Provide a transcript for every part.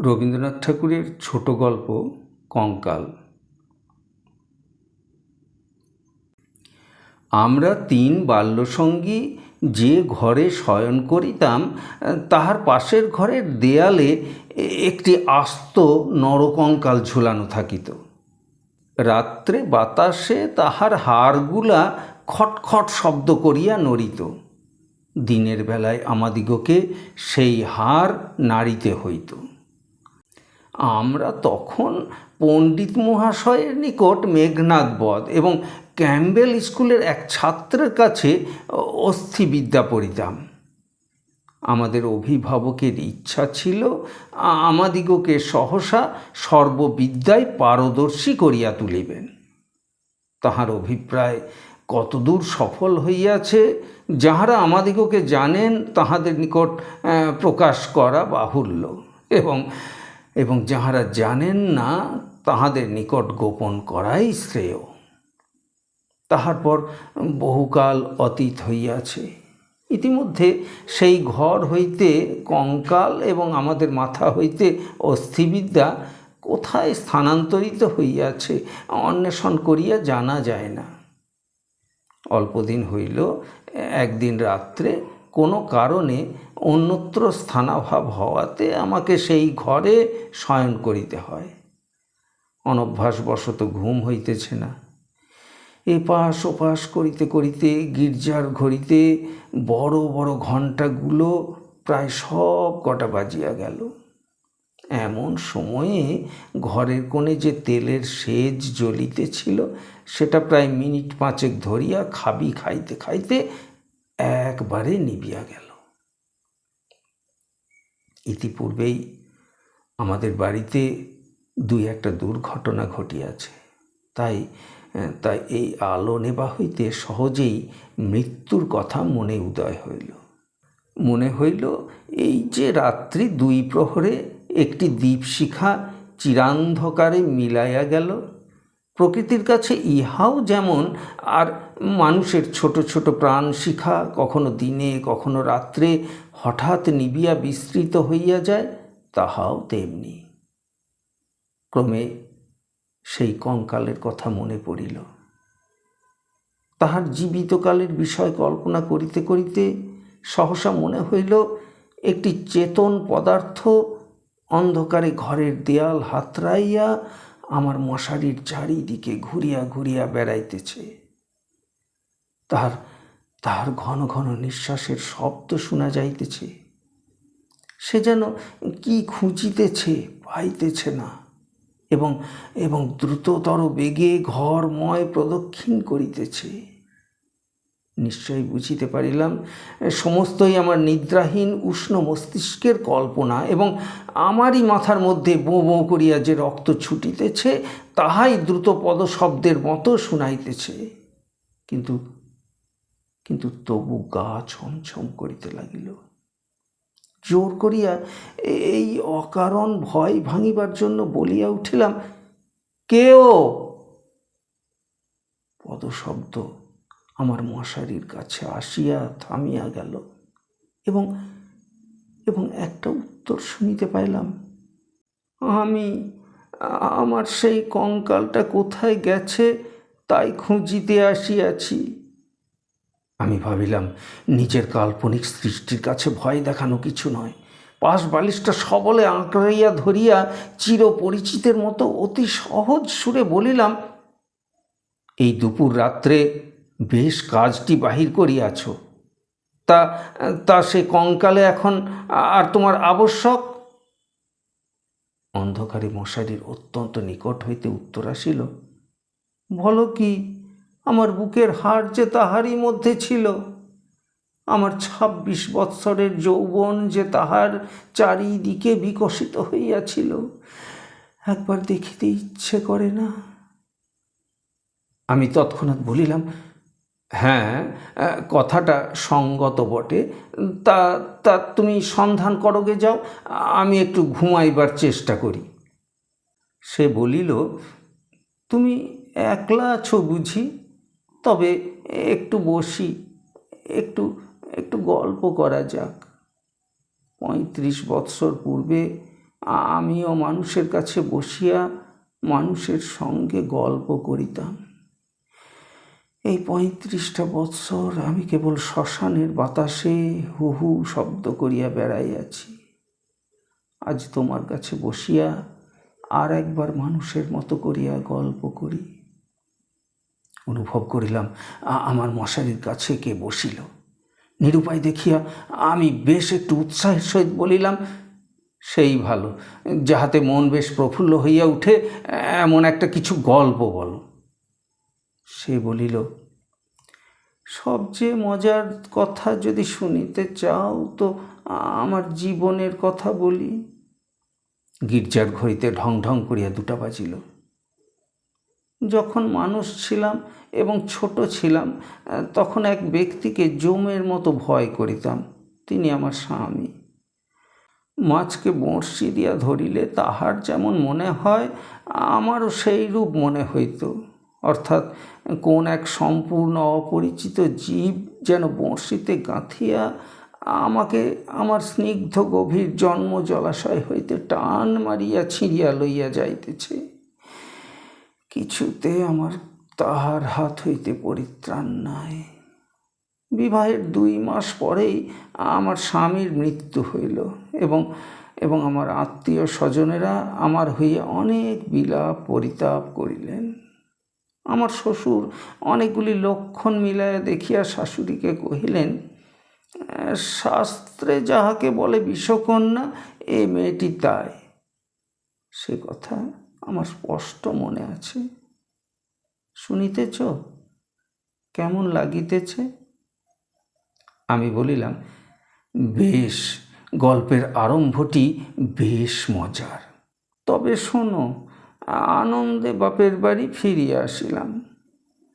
রবীন্দ্রনাথ ঠাকুরের ছোট গল্প কঙ্কাল। আমরা তিন বাল্যসঙ্গী যে ঘরে শয়ন করিতাম, তাহার পাশের ঘরের দেয়ালে একটি আস্ত নরকঙ্কাল ঝুলানো থাকিত। রাত্রে বাতাসে তাহার হাড়গুলা খটখট শব্দ করিয়া নড়িত। দিনের বেলায় আমাদিগকে সেই হাড় নাড়িতে হইত। আমরা তখন পণ্ডিত মহাশয়ের নিকট মেঘনাদ বধ এবং ক্যাম্বেল স্কুলের এক ছাত্রের কাছে অস্থিবিদ্যা পড়িতাম। আমাদের অভিভাবকের ইচ্ছা ছিল, আমাদিগকে সহসা সর্ববিদ্যায় পারদর্শী করিয়া তুলিবেন। তাহার অভিপ্রায় কতদূর সফল হইয়াছে, যাহারা আমাদিগকে জানেন, তাহাদের নিকট প্রকাশ করা বাহুল্য এবং এবং যাহারা জানেন না, তাহাদের নিকট গোপন করাই শ্রেয়। তাহার পর বহুকাল অতীত হইয়াছে। ইতিমধ্যে সেই ঘর হইতে কঙ্কাল এবং আমাদের মাথা হইতে অস্থিবিদ্যা কোথায় স্থানান্তরিত হইয়াছে অন্বেষণ করিয়া জানা যায় না। অল্পদিন হইল, একদিন রাত্রে কোনো কারণে অন্যত্র স্থানাভাব হওয়াতে আমাকে সেই ঘরে শয়ন করিতে হয়। অনভ্যাসবশত ঘুম হইতেছে না। এপাশ ওপাশ করিতে করিতে গির্জার ঘড়িতে বড় বড় ঘণ্টাগুলো প্রায় সব কটা বাজিয়া গেল। এমন সময়ে ঘরের কোণে যে তেলের সেজ জ্বলিতেছিল, সেটা প্রায় মিনিট পাঁচেক ধরিয়া খাবি খাইতে খাইতে একবারে নিবিয়া গেল। ইতিপূর্বেই আমাদের বাড়িতে দুই একটা দুর্ঘটনা ঘটিয়াছে। তাই তাই এই আলো নেবা হইতে সহজেই মৃত্যুর কথা মনে উদয় হইল। মনে হইল এই যে রাত্রি দুই প্রহরে একটি দীপশিখা চিরান্ধকারে মিলাইয়া গেল। প্রকৃতির কাছে ইহাও যেমন, আর মানুষের ছোট ছোট প্রাণ শিখা কখনো দিনে, কখনো রাত্রে হঠাৎ নিবিয়া বিস্তৃত হইয়া যায়, তাহাও তেমনি। ক্রমে সেই কঙ্কালের কথা মনে পড়িল। তাহার জীবিতকালের বিষয় কল্পনা করিতে করিতে সহসা মনে হইল, একটি চেতন পদার্থ অন্ধকারে ঘরের দেয়াল হাতড়াইয়া আমার মশারির চারিদিকে ঘুরিয়া ঘুরিয়া বেড়াইতেছে। তাহার তাহার ঘন ঘন নিঃশ্বাসের শব্দ শোনা যাইতেছে। সে যেন কি খুঁজিতেছে পাইতেছে না এবং এবং দ্রুততর বেগে ঘরময় প্রদক্ষিণ করিতেছে। নিশ্চয়ই বুঝিতে পারিলাম, সমস্তই আমার নিদ্রাহীন উষ্ণ মস্তিষ্কের কল্পনা এবং আমারই মাথার মধ্যে বো বো করিয়া যে রক্ত ছুটিতেছে, তাহাই দ্রুত পদশব্দের মতো শুনাইতেছে। কিন্তু কিন্তু তবু গা ছমছম করিতে লাগিল। জোর করিয়া এই অকারণ ভয় ভাঙিবার জন্য বলিয়া উঠিলাম কেও পদশব্দ আমার মশারির কাছে আসিয়া থামিয়া গেল এবং এবং একটা উত্তর শুনিতে পাইলাম, আমি, আমার সেই কঙ্কালটা কোথায় গেছে তাই খুঁজিতে আসিয়াছি? আমি ভাবিলাম, নিজের কাল্পনিক সৃষ্টির কাছে ভয় দেখানো কিছু নয়। পাশ বালিশটা সবলে আঁকড়াইয়া ধরিয়া চির পরিচিতের মতো অতি সহজ সুরে বলিলাম, এই দুপুর রাত্রে বেশ কাজটি বাহির করিয়াছ। তা তা সে কঙ্কালে এখন আর তোমার আবশ্যক? অন্ধকারে মশারির অত্যন্ত নিকট হইতে উত্তর আসিল, বলো কি, আমার বুকের হাড় যে তাহারই মধ্যে ছিল, আমার ছাব্বিশ বৎসরের যৌবন যে তাহার চারিদিকে বিকশিত হইয়াছিল, একবার দেখিতে ইচ্ছে করে না? আমি তৎক্ষণাৎ বলিলাম হ্যাঁ কথাটা সঙ্গত বটে। তা তা তুমি সন্ধান করোগে যাও, আমি একটু ঘুমাইবার চেষ্টা করি। সে বলিল, তুমি একলা আছো বুঝি? তবে একটু বসি, একটু একটু গল্প করা যাক। পঁয়ত্রিশ বৎসর পূর্বে আমিও মানুষের কাছে বসিয়া মানুষের সঙ্গে গল্প করিতাম। এই পঁয়ত্রিশটা বৎসর আমি কেবল শ্মশানের বাতাসে হু হু শব্দ করিয়া বেড়াইয়াছি। আজ তোমার কাছে বসিয়া আর একবার মানুষের মতো করিয়া গল্প করি। অনুভব করিলাম আমার মশারির কাছে কে বসিল। নিরুপায় দেখিয়া আমি বেশ একটু উৎসাহের সহিত বলিলাম, সেই ভালো, যাহাতে মন বেশ প্রফুল্ল হইয়া উঠে, এমন একটা কিছু গল্প বলো। সে বলিল সবচেয়ে মজার কথা যদি শুনিতে চাও তো আমার জীবনের কথা বলি। গির্জার ঘড়িতে ঢং ঢং করিয়া দুটা বাজিল। যখন মানুষ ছিলাম এবং ছোট ছিলাম, তখন এক ব্যক্তিকে জমের মতো ভয় করিতাম, তিনি আমার স্বামী। মাছকে বঁড়শি দিয়া ধরিলে তাহার যেমন মনে হয়, আমারও সেই রূপ মনে হইত। অর্থাৎ কোন এক সম্পূর্ণ অপরিচিত জীব যেন বঁড়শিতে গাঁথিয়া আমাকে আমার স্নিগ্ধ গভীর জন্ম জলাশয় হইতে টান মারিয়া ছিঁড়িয়া লইয়া যাইতেছে। কিছুতে আমার তাহার হাত হইতে পরিত্রাণ নাই। বিবাহের দুই মাস পরেই আমার স্বামীর মৃত্যু হইল এবং এবং আমার আত্মীয় স্বজনেরা আমার হইয়া অনেক বিলাপ পরিতাপ করিলেন। আমার শ্বশুর অনেকগুলি লক্ষণ মিলাইয়া দেখিয়া শাশুড়িকে কহিলেন শাস্ত্রে যাহাকে বলে বিষকন্যা, এ মেয়েটি তাই। সে কথা আমার স্পষ্ট মনে আছে। শুনিতেছ? কেমন লাগিতেছে? আমি বলিলাম, বেশ, গল্পের আরম্ভটি বেশ মজার। তবে শোনো আনন্দে বাপের বাড়ি ফিরিয়া আসিলাম।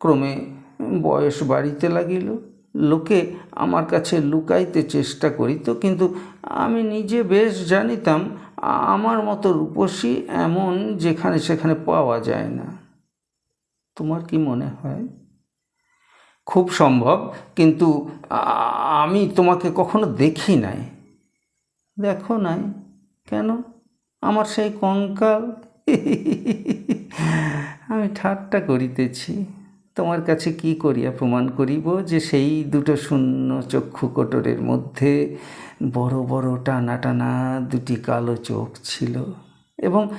ক্রমে বয়স বাড়িতে লাগিল, লোকে আমার কাছে লুকাইতে চেষ্টা করিত, কিন্তু আমি নিজে বেশ জানিতাম, আমার মতো রূপসী এমন যেখানে সেখানে পাওয়া যায় না। তোমার কি মনে হয়? খুব সম্ভব, কিন্তু আমি তোমাকে কখনো দেখি নাই। দেখো নাই? কেন? আমার সেই কঙ্কাল আমি ঠাট্টা করিতেছি। তোমার কাছে কি করিয়া প্রমাণ করিব যে সেই দুটো শূন্য চক্ষু কোটরের মধ্যে বড় বড় টানা টানা দুটি কালো চোখ ছিল এবং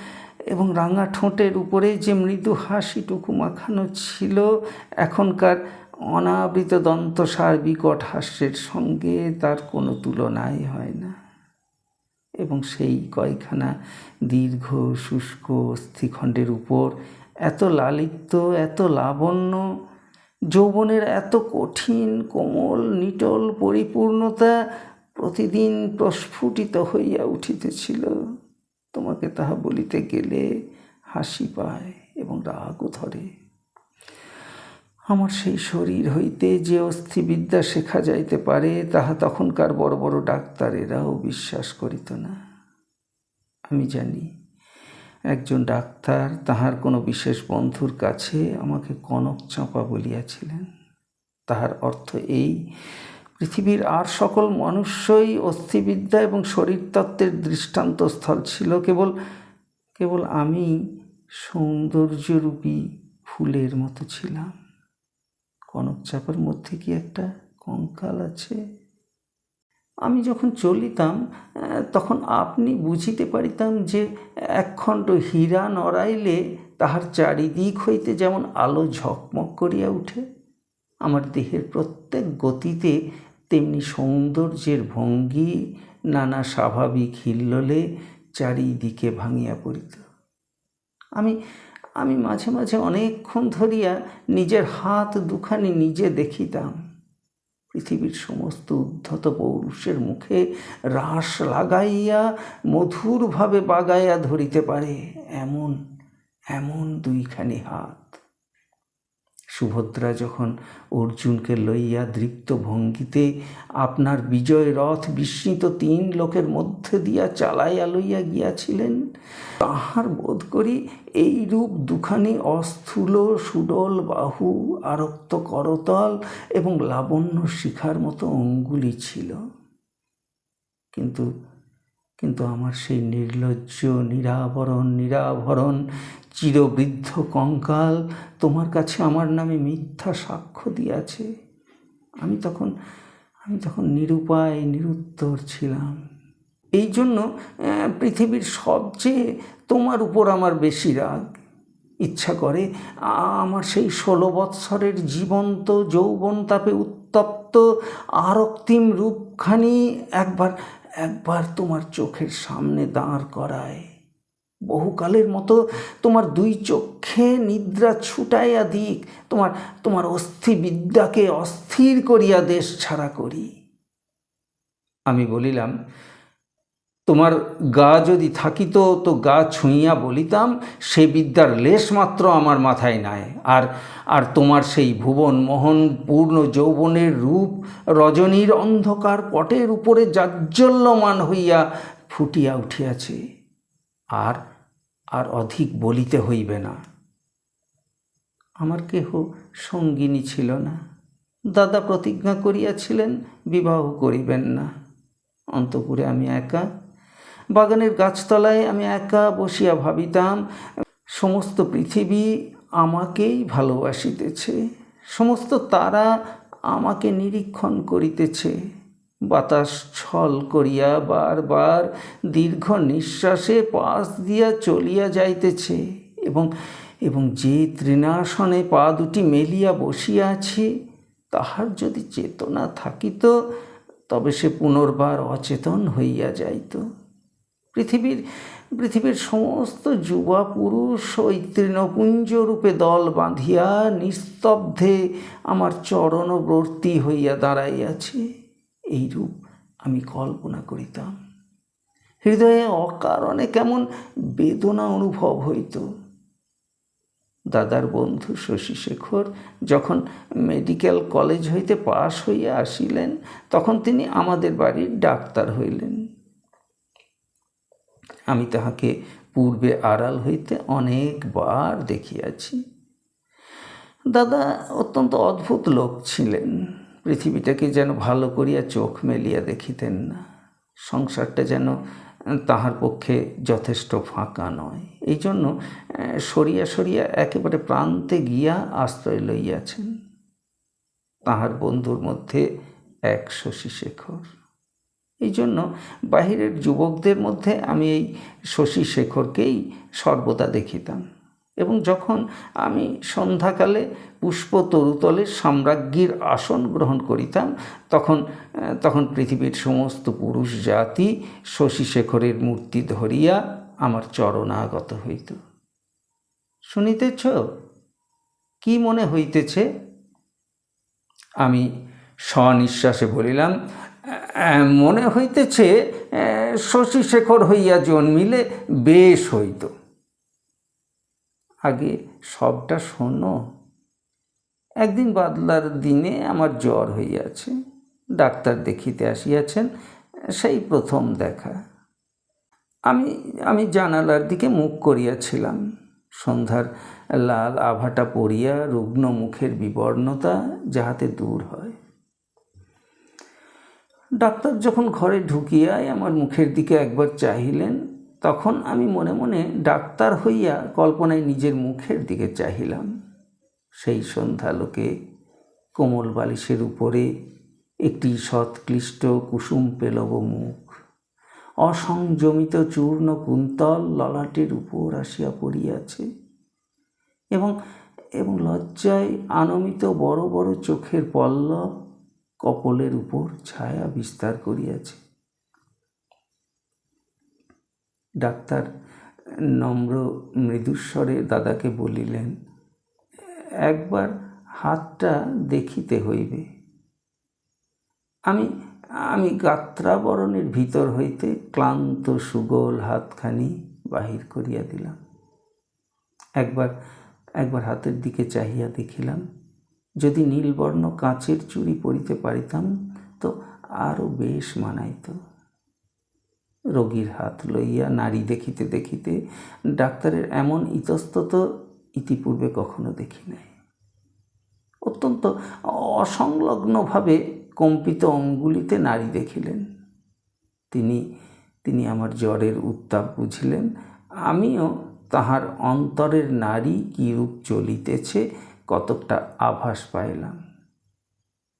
এবং রাঙা ঠোঁটের উপরে যে মৃদু হাসিটুকু মাখানো ছিল, এখনকার অনাবৃত দন্তসার বিকট হাস্যের সঙ্গে তার কোনো তুলনাই হয় না। এবং সেই কয়খানা দীর্ঘ, শুষ্ক, অস্থিখণ্ডের উপর এত লালিত্য, এত লাবণ্য, যৌবনের এত কঠিন, কোমল, নিটল পরিপূর্ণতা প্রতিদিন প্রস্ফুটিত হইয়া উঠিতেছিল। তোমাকে তাহা বলিতে গেলে হাসি পায় এবং রাগও ধরে। আমার সেই শরীর হইতে যে অস্থিবিদ্যা শেখা যাইতে পারে, তাহা তখনকার বড় বড় ডাক্তারেরাও বিশ্বাস করিত না। আমি জানি, একজন ডাক্তার তাহার কোনো বিশেষ বন্ধুর কাছে আমাকে কনক চাঁপা বলিয়াছিলেন। তাহার অর্থ এই, পৃথিবীর আর সকল মনুষ্যই অস্থিবিদ্যা এবং শরীরতত্ত্বের দৃষ্টান্তস্থল ছিল, কেবল কেবল আমি সৌন্দর্যরূপী ফুলের মতো ছিলাম। কনক চাপার মধ্যে কি একটা কঙ্কাল আছে? আমি যখন চলিতাম তখন আপনি বুঝিতে পারিতাম যে একখণ্ড হীরা নড়াইলে তাহার চারিদিক হইতে যেমন আলো ঝকমক করিয়া উঠে। আমার দেহের প্রত্যেক গতিতে তেমনি সৌন্দর্যের ভঙ্গি, নানা স্বাভাবিক হিল্লোলে চারিদিকে ভাঙিয়া পড়িত। আমি আমি মাঝে মাঝে অনেকক্ষণ ধরিয়া নিজের হাত দুখানি নিজে দেখিতাম। পৃথিবীর সমস্ত উদ্ধত পৌরুষের মুখে রাস লাগাইয়া মধুরভাবে বাগাইয়া ধরিতে পারে, এমন এমন দুইখানি হাত। সুভদ্রা যখন অর্জুনকে লইয়া দৃপ্ত ভঙ্গিতে আপনার বিজয় রথ বিস্মিত তিন লোকের মধ্যে দিয়া চালাইয়া লইয়া গিয়াছিলেন, তাহার বোধ করি এই রূপ দুখানি অস্থূল, সুডল, বাহু, আরক্ত করতল এবং লাবণ্য শিখার মতো অঙ্গুলি ছিল। কিন্তু কিন্তু আমার সেই নির্লজ্জ, নিরাবরণ, নিরাভরণ চিরবৃদ্ধ কঙ্কাল, তোমার কাছে আমার নামে মিথ্যা সাক্ষ্য দিয়াছে। আমি তখন আমি তখন নিরুপায়, নিরুত্তর ছিলাম। এই জন্য পৃথিবীর সবচেয়ে তোমার উপর আমার বেশি রাগ। ইচ্ছা করে আমার সেই ষোলো বৎসরের জীবন্ত যৌবন তাপে উত্তপ্ত, আরক্তিম রূপখানি একবার একবার তোমার চোখের সামনে দাঁড় করায়। বহুকালের মতো তোমার দুই চক্ষে নিদ্রা ছুটাইয়া দিক, তোমার তোমার অস্থি বিদ্যাকে অস্থির করিয়া দেশ ছাড়া করি। আমি বলিলাম, তোমার গা যদি থাকিত তো গা ছুঁইয়া বলিতাম, সে বিদ্যার লেশমাত্র আমার মাথায় নাই। আর আর তোমার সেই ভুবন মোহন পূর্ণ যৌবনের রূপ রজনীর অন্ধকার পটের উপরে জাজ্জল্যমান হইয়া ফুটিয়া উঠিয়াছে। আর আর অধিক বলিতে হইবে না। আমার কেহ সঙ্গিনী ছিল না। দাদা প্রতিজ্ঞা করিয়াছিলেন, বিবাহ করিবেন না। অন্তপুরে আমি একা, বাগানের গাছতলায় আমি একা বসিয়া ভাবিতাম, সমস্ত পৃথিবী আমাকেই ভালোবাসিতেছে, সমস্ত তারা আমাকে নিরীক্ষণ করিতেছে। বাতাস ছল করিয়া বারবার দীর্ঘ নিঃশ্বাসে পাশ দিয়া চলিয়া যাইতেছে এবং এবং যে তৃণাসনে পা দুটি মেলিয়া বসিয়া আছে, তাহার যদি চেতনা থাকিত, তবে সে পুনর্বার অচেতন হইয়া যাইত। পৃথিবীর পৃথিবীর সমস্ত যুবা পুরুষ ওই তৃণপুঞ্জ রূপে দল বাঁধিয়া নিস্তব্ধে আমার চরণবর্তী হইয়া দাঁড়াইয়াছে। এই রূপ আমি কল্পনা করিতাম। হৃদয়ে অকারণে কেমন বেদনা অনুভব হইত। দাদার বন্ধু শশী শেখর যখন মেডিকেল কলেজ হইতে পাশ হইয়া আসিলেন, তখন তিনি আমাদের বাড়ির ডাক্তার হইলেন। আমি তাহাকে পূর্বে আড়াল হইতে অনেকবার দেখিয়াছি। দাদা অত্যন্ত অদ্ভুত লোক ছিলেন। পৃথিবীটাকে যেন ভালো করিয়া চোখ মেলিয়া দেখিতেন না। সংসারটা যেন তাহার পক্ষে যথেষ্ট ফাঁকা নয়। এই জন্য সরিয়া সরিয়া একেবারে প্রান্তে গিয়া আশ্রয় লইয়াছেন। তাহার বন্ধুর মধ্যে এক শশী শেখর। এই জন্য বাহিরের যুবকদের মধ্যে আমি এই শশী শেখরকেই সর্বদা দেখিতাম। এবং যখন আমি সন্ধ্যাকালে পুষ্প তরুতলে সাম্রাজ্ঞীর আসন গ্রহণ করিতাম তখন তখন পৃথিবীর সমস্ত পুরুষ জাতি শশী শেখরের মূর্তি ধরিয়া আমার চরণাগত হইত। শুনিতেছ? কি মনে হইতেছে? আমি স্বনিশ্বাসে বলিলাম মনে হইতেছে আহ, শশী শেখর হইয়া জন্মিলে বেশ হইত। আগে সবটা শোনো। একদিন বাদলার দিনে আমার জ্বর হইয়াছে। ডাক্তার দেখিতে আসিয়াছেন, সেই প্রথম দেখা। আমি আমি জানালার দিকে মুখ করিয়াছিলাম। সন্ধ্যার লাল আভাটা পড়িয়া রুগ্ন মুখের বিবর্ণতা যাহাতে দূর হয়। ডাক্তার যখন ঘরে ঢুকিয়াই আমার মুখের দিকে একবার চাহিলেন তখন আমি মনে মনে ডাক্তার হইয়া কল্পনায় নিজের মুখের দিকে চাহিলাম। সেই সন্ধ্যালোকে কোমল বালিশের উপরে একটি সৎক্লিষ্ট কুসুম পেলব মুখ। অসংযমিত চূর্ণ কুন্তল ললাটের উপর আসিয়া পড়িয়াছে এবং এবং লজ্জায় আনমিত বড় বড় চোখের পল্লব কপলের উপর ছায়া বিস্তার করিয়াছে। ডাক্তার নম্র মৃদুস্বরে দাদাকে বলিলেন, একবার হাতটা দেখিতে হইবে। আমি আমি গাত্রাবরণের ভিতর হইতে ক্লান্ত সুগোল হাতখানি বাহির করিয়া দিলাম। একবার একবার হাতের দিকে চাহিয়া দেখিলাম, যদি নীলবর্ণ কাঁচের চুড়ি পরিতে পারিতাম, তো আরও বেশ মানাইত। রোগীর হাত লইয়া নারী দেখিতে দেখিতে ডাক্তারের এমন ইতস্তত ইতিপূর্বে কখনো দেখি নাই। অত্যন্ত অসংলগ্নভাবে কম্পিত অঙ্গুলিতে নারী দেখিলেন। তিনি তিনি আমার জ্বরের উত্তাপ বুঝিলেন। আমিও তাহার অন্তরের নারী কিরূপ চলিতেছে কতকটা আভাস পাইলাম।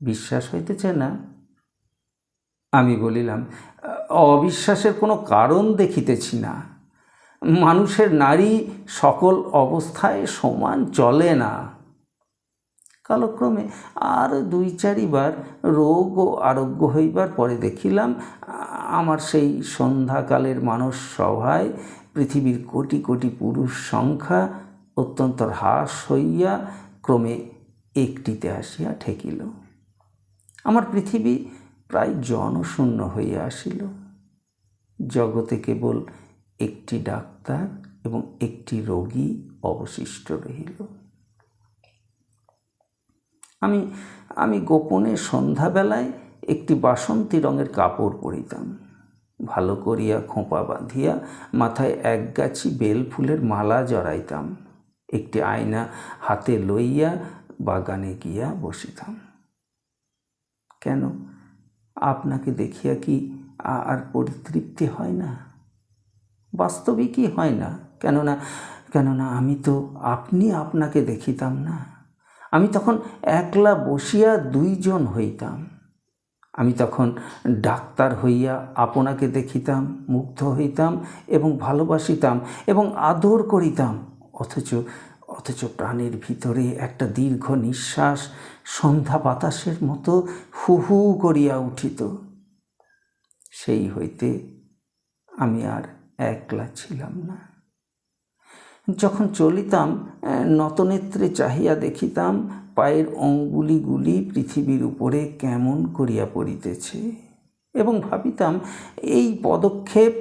বিশ্বাস হইতেছে না আমি বলিলাম, অবিশ্বাসের কোনো কারণ দেখিতেছি না। মানুষের নারী সকল অবস্থায় সমান চলে না। কালক্রমে আর দুই চারিবার রোগ ও আরোগ্য হইবার পরে দেখিলাম, আমার সেই সন্ধ্যাকালের মানস সভায় পৃথিবীর কোটি কোটি পুরুষ সংখ্যা অত্যন্ত হ্রাস হইয়া ক্রমে একটিতে আসিয়া ঠেকিল। আমার পৃথিবী প্রায় জনশূন্য হইয়া আসিল। জগতে কেবল একটি ডাক্তার এবং একটি রোগী অবশিষ্ট রহিল। আমি আমি গোপনে সন্ধ্যাবেলায় একটি বাসন্তী রঙের কাপড় পরিতাম। ভালো করিয়া খোঁপা বাঁধিয়া মাথায় এক গাছি বেল ফুলের মালা জড়াইতাম। একটি আয়না হাতে লইয়া বাগানে গিয়া বসিতাম। কেন? আপনাকে দেখিয়া কি আর পরিতৃপ্তি হয় না? বাস্তবিকই হয় না। কেননা কেননা আমি তো আপনি আপনাকে দেখিতাম না। আমি তখন একলা বসিয়া দুইজন হইতাম। আমি তখন ডাক্তার হইয়া আপনাকে দেখিতাম, মুগ্ধ হইতাম এবং ভালোবাসিতাম এবং আদর করিতাম। অথচ অথচ প্রাণের ভিতরে একটা দীর্ঘ নিঃশ্বাস সন্ধ্যা বাতাসের মতো হু হু করিয়া উঠিত। সেই হইতে আমি আর একলা ছিলাম না। যখন চলিতাম, নতনেত্রে চাহিয়া দেখিতাম, পায়ের অঙ্গুলিগুলি পৃথিবীর উপরে কেমন করিয়া পড়িতেছে এবং ভাবিতাম, এই পদক্ষেপ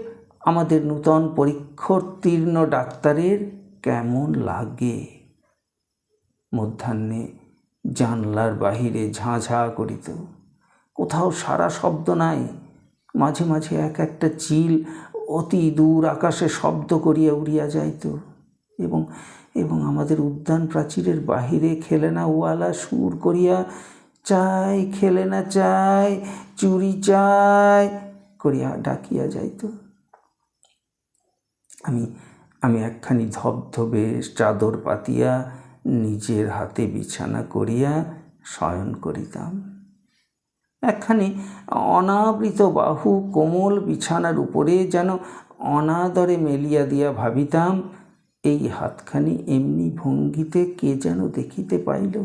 আমাদের নূতন পরীক্ষোত্তীর্ণ ডাক্তারের কেমন লাগে? মধ্যাহ্নে জানলার বাহিরে ঝাঁঝা করিত। কোথাও সারা শব্দ নাই। মাঝে মাঝে এক একটা চিল অতি দূর আকাশে শব্দ করিয়া উড়িয়া যাইত। এবং এবং আমাদের উদ্যান প্রাচীরের বাহিরে খেলেনা ওয়ালা সুর করিয়া, চাই খেলে না চাই, চুরি চাই করিয়া ডাকিয়া যাইত। আমি আমি একখানি ধবধবে চাদর পাতিয়া, নিজের হাতে বিছানা করিয়া শয়ন করিতাম। একখানি অনাবৃত বাহু কোমল বিছানার উপরে যেন অনাদরে মেলিয়া দিয়া ভাবিতাম, এই হাতখানি এমনি ভঙ্গিতে কে যেন দেখিতে পাইল?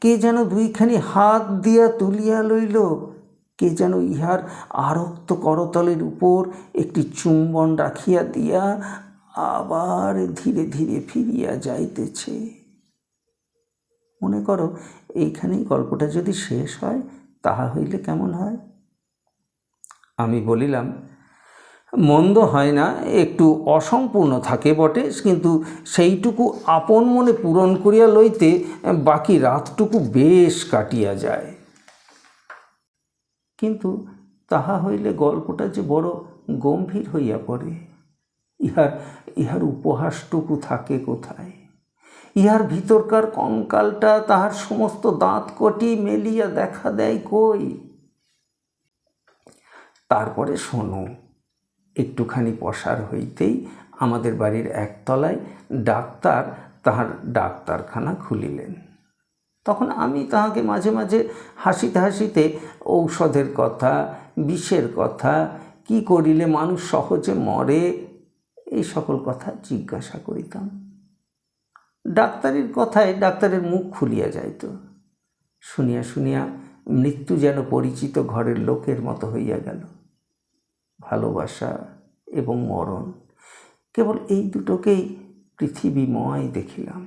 কে যেন দুইখানি হাত দিয়া তুলিয়া লইল? কে যেন ইহার আরক্ত করতলের উপর একটি চুম্বন রাখিয়া দিয়া আবার ধীরে ধীরে ফিরিয়া যাইতেছে। মনে করো, এইখানেই গল্পটা যদি শেষ হয়, তাহা হইলে কেমন হয়? আমি বলিলাম, মন্দ হয় না, একটু অসম্পূর্ণ থাকে বটে, কিন্তু সেইটুকু আপন মনে পূরণ করিয়া লইতে বাকি রাতটুকু বেশ কাটিয়া যায়। কিন্তু তাহা হইলে গল্পটা যে বড় গম্ভীর হইয়া পড়ে। ইহার ইহার উপহাসটুকু থাকে কোথায়? ইহার ভিতরকার কঙ্কালটা তাহার সমস্ত দাঁত কটি মেলিয়া দেখা দেয় কই? তারপরে শোনো, একটুখানি পসার হইতেই আমাদের বাড়ির একতলায় ডাক্তার তাহার ডাক্তারখানা খুলিলেন। তখন আমি তাহাকে মাঝে মাঝে হাসিতে হাসিতে ঔষধের কথা, বিষের কথা, কি করিলে মানুষ সহজে মরে এই সকল কথা জিজ্ঞাসা করিতাম। ডাক্তারের কথায় ডাক্তারের মুখ খুলিয়া যাইত। শুনিয়া শুনিয়া মৃত্যু যেন পরিচিত ঘরের লোকের মতো হইয়া গেল। ভালোবাসা এবং মরণ কেবল এই দুটোকেই পৃথিবীময় দেখিলাম।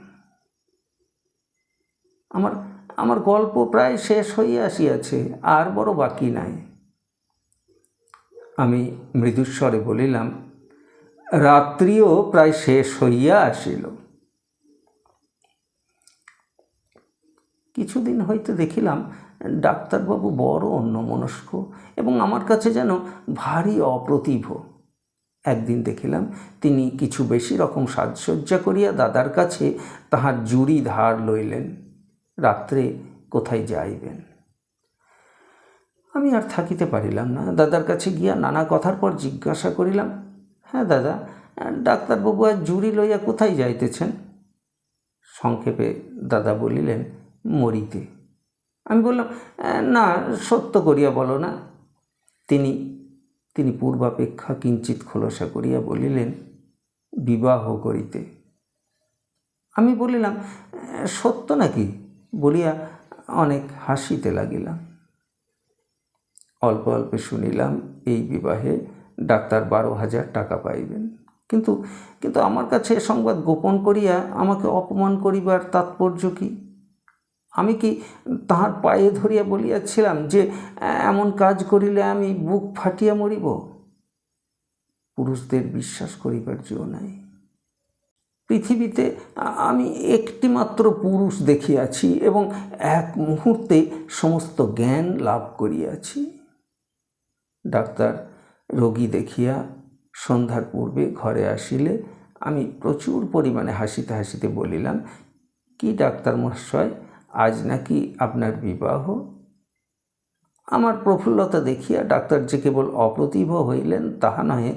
আমার আমার গল্প প্রায় শেষ হইয়া আসিয়াছে, আর বড় বাকি নাই। আমি মৃদুস্বরে বলিলাম রাত্রিও প্রায় শেষ হইয়া আসিল। কিছুদিন হইতে দেখিলাম ডাক্তারবাবু বড় অন্যমনস্ক এবং আমার কাছে যেন ভারী অপ্রতিভ। একদিন দেখিলাম তিনি কিছু বেশি রকম সাজসজ্জা করিয়া দাদার কাছে তাহার জুড়ি ধার লইলেন। রাত্রে কোথায় যাইবেন? আমি আর থাকিতে পারিলাম না। দাদার কাছে গিয়া নানা কথার পর জিজ্ঞাসা করিলাম হ্যাঁ দাদা ডাক্তারবাবু আর জুড়ি লইয়া কোথায় যাইতেছেন? সংক্ষেপে দাদা বলিলেন, মরিতে। আমি বললাম না, সত্য করিয়া বলো না। তিনি তিনি পূর্বাপেক্ষা কিঞ্চিত খোলসা করিয়া বলিলেন, বিবাহ করিতে। আমি বলিলাম সত্য নাকি? বলিয়া অনেক হাসিতে লাগিলাম। অল্প অল্প শুনিলাম, এই বিবাহে ডাক্তার বারো হাজার টাকা পাইবেন। কিন্তু কিন্তু আমার কাছে সংবাদ গোপন করিয়া আমাকে অপমান করিবার তাৎপর্য কি? আমি কি তাহার পায়ে ধরিয়া বলিয়াছিলাম যে, এমন কাজ করিলে আমি বুক ফাটিয়া মরিব? পুরুষদের বিশ্বাস করিবার জো নাই। পৃথিবীতে আমি একটিমাত্র পুরুষ দেখিয়াছি এবং এক মুহূর্তে সমস্ত জ্ঞান লাভ করিয়াছি। ডাক্তার রোগী দেখিয়া সন্ধ্যার পূর্বে ঘরে আসিলে আমি প্রচুর পরিমাণে হাসিতে হাসিতে বলিলাম, কি ডাক্তার মহাশয়, আজ নাকি আপনার বিবাহ? আমার প্রফুল্লতা দেখিয়া ডাক্তার যে কেবল অপ্রতিভ হইলেন, তাহা নহে,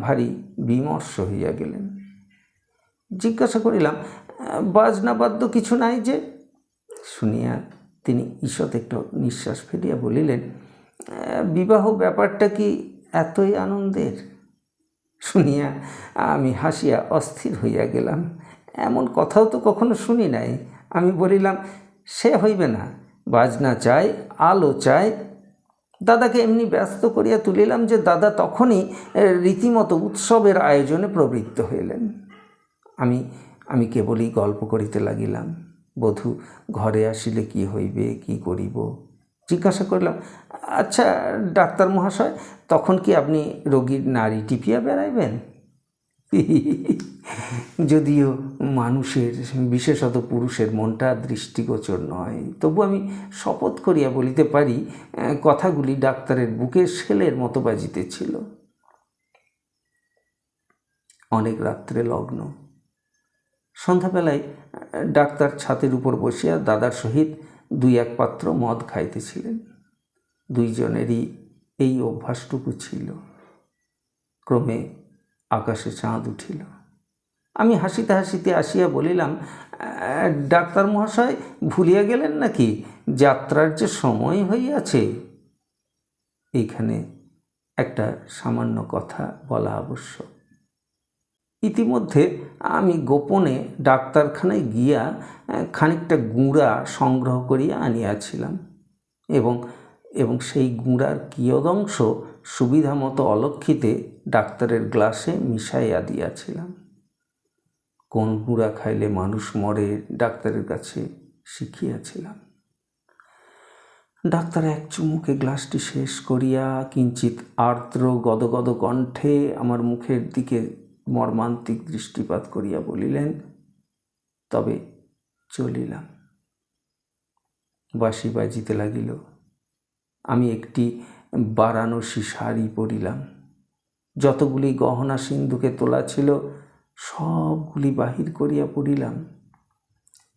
ভারী বিমর্ষ হইয়া গেলেন। জিজ্ঞাসা করিলাম, বাজনা বাদ্য কিছু নাই যে? শুনিয়া তিনি ঈষৎ একটু নিঃশ্বাস ফেলিয়া বলিলেন, বিবাহ ব্যাপারটা কি এতই আনন্দের? শুনিয়া আমি হাসিয়া অস্থির হইয়া গেলাম। এমন কথাও তো কখনো শুনি নাই। আমি বলিলাম, সে হইবে না। বাজনা চাই, আলো চাই। দাদাকে এমনি ব্যস্ত করিয়া তুলিলাম যে দাদা তখনই রীতিমতো উৎসবের আয়োজনে প্রবৃত্ত হইলেন। আমি আমি কেবলই গল্প করিতে লাগিলাম। বধূ, ঘরে আসিলে কি হইবে, কি করিব? জিজ্ঞাসা করলাম আচ্ছা ডাক্তার মহাশয়, তখন কি আপনি রোগীর নারী টিপিয়া বেড়াইবেন? যদিও মানুষের, বিশেষত পুরুষের মনটা দৃষ্টিগোচর নয়, তবু আমি শপথ করিয়া বলিতে পারি কথাগুলি ডাক্তারের বুকে শেলের মতো বাজিতেছিল। অনেক রাত্রে লগ্ন। সন্ধ্যাবেলায় ডাক্তার ছাতের উপর বসিয়া দাদার সহিত দুই এক পাত্র মদ খাইতেছিলেন। দুইজনেরই এই অভ্যাসটুকু ছিল। ক্রমে আকাশে চাঁদ উঠিল। আমি হাসিতে হাসিতে আসিয়া বলিলাম, ডাক্তার মহাশয়, ভুলিয়া গেলেন নাকি? যাত্রার যে সময় হইয়াছে। এইখানে একটা সামান্য কথা বলা আবশ্যক। ইতিমধ্যে আমি গোপনে ডাক্তারখানায় গিয়া খানিকটা গুঁড়া সংগ্রহ করিয়া আনিয়াছিলাম এবং এবং সেই গুঁড়ার কিয়দংশ সুবিধা মতো অলক্ষিতে ডাক্তারের গ্লাসে মিশাইয়া দিয়াছিলাম। কোন গুঁড়া খাইলে মানুষ মরে ডাক্তারের কাছে শিখিয়াছিলাম। ডাক্তার এক চুমুকে গ্লাসটি শেষ করিয়া কিঞ্চিত আর্দ্র গদগদ কণ্ঠে আমার মুখের দিকে মর্মান্তিক দৃষ্টিপাত করিয়া বলিলেন, তবে চলিলাম। বাঁশি বাজিতে লাগিল। আমি একটি বারাণসী শাড়ি পরিলাম। যতগুলি গহনা সিন্ধুকে তোলা ছিল, সবগুলি বাহির করিয়া পড়িলাম।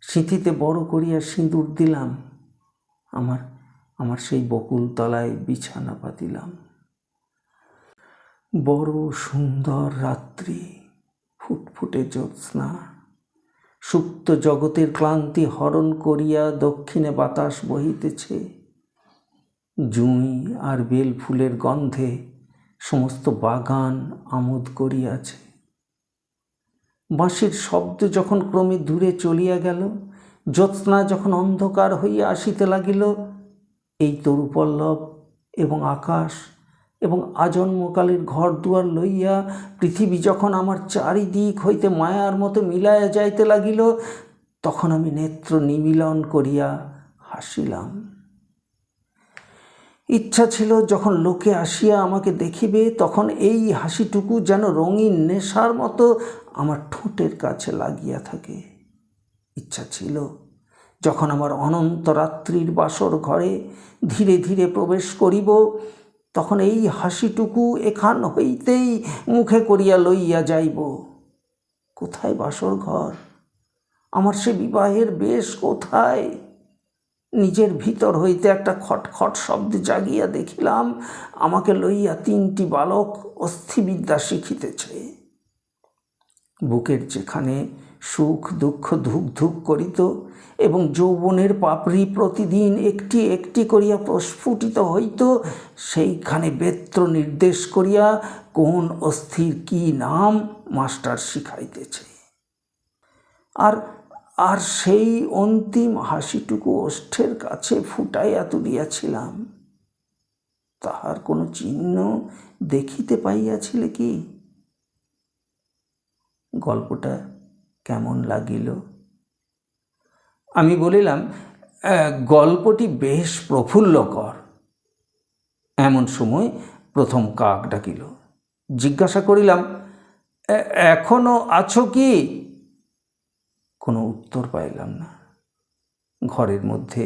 সিঁথিতে বড় করিয়া সিঁদুর দিলাম। আমার আমার সেই বকুল তলায় বিছানা পাতিলাম। বড় সুন্দর রাত্রি, ফুটফুটে জ্যোৎস্না। সুপ্ত জগতের ক্লান্তি হরণ করিয়া দক্ষিণে বাতাস বহিতেছে। জুঁই আর বেল ফুলের গন্ধে সমস্ত বাগান আমোদ করিয়াছে। বাঁশির শব্দ যখন ক্রমে দূরে চলিয়া গেল, জ্যোৎস্না যখন অন্ধকার হইয়া আসিতে লাগিল, এই তরুপল্লব এবং আকাশ এবং আজন্মকালের ঘর দুয়ার লইয়া পৃথিবী যখন আমার চারিদিক হইতে মায়ার মতো মিলাইয়া যাইতে লাগিল, তখন আমি নেত্র নিমিলন করিয়া হাসিলাম। ইচ্ছা ছিল যখন লোকে আসিয়া আমাকে দেখিবে, তখন এই হাসিটুকু যেন রঙিন নেশার মতো আমার ঠোঁটের কাছে লাগিয়া থাকে। ইচ্ছা ছিল যখন আমার অনন্ত রাত্রির বাসর ঘরে ধীরে ধীরে প্রবেশ করিব, তখন এই হাসিটুকু এখান হইতেই মুখে করিয়া লইয়া যাইব। কোথায় বাসর ঘর? আমার সে বিবাহের বেশ কোথায়? নিজের ভিতর হইতে একটা খটখট শব্দ জাগিয়া দেখিলাম, আমাকে লইয়া তিনটি বালক অস্থিবিদ্যা শিখিতেছে। বুকের যেখানে সুখ, দুঃখ ধুক ধুক করিত এবং যৌবনের পাপড়ি প্রতিদিন একটি একটি করিয়া প্রস্ফুটিত হইত, সেইখানে বেত্র নির্দেশ করিয়া কোন অস্থির কি নাম মাস্টার শিখাইতেছে। আর আর সেই অন্তিম হাসিটুকু ওষ্ঠের কাছে ফুটাইয়া তুলিয়াছিলাম। তাহার কোনো চিহ্ন দেখিতে পাইয়াছিলে কি? গল্পটা কেমন লাগিল? আমি বলিলাম গল্পটি বেশ প্রফুল্লকর। এমন সময় প্রথম কাক ডাকিল। জিজ্ঞাসা করিলাম, "এ- এখনও আছো কি? কোনো উত্তর পাইলাম না। ঘরের মধ্যে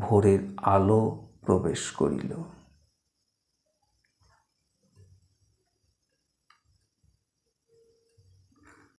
ভোরের আলো প্রবেশ করিল।